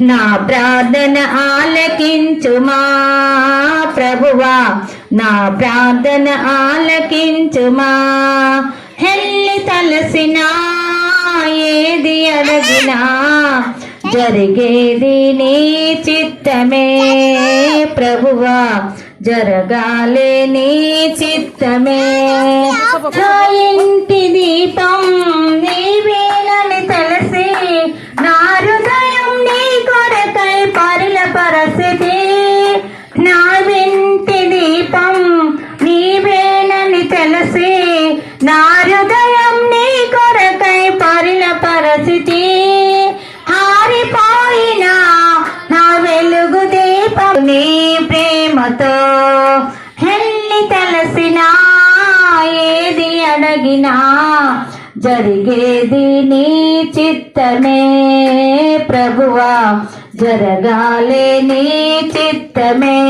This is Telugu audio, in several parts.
నా ప్రార్థన ఆలకించుమా ప్రభువా. నా ప్రార్థన ఆలకించుమా. హెల్లి తలసినా ఏది అడగినా జరిగేది నీ చిత్తమే ప్రభువా. జరగాలే నీ చిత్తమే. ఇంటి దీపం నీవే నీ ప్రేమతో హెల్లి తలసినా ఏది అడగినా జరిగేది నీ చిత్తమే ప్రభువా. జరగాలే నీ చిత్తమే.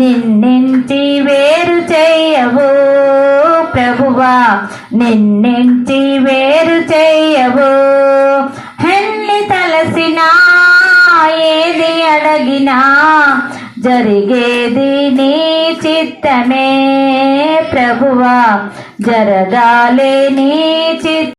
నిన్నింటి వేరు చేయవు ప్రభువా? నిన్నింటి వేరు చేయవు? హెల్లి తలసినా ఏది అడగినా జరిగేది నీ చిత్తమే ప్రభువా. జరగాలే నీ చిత్త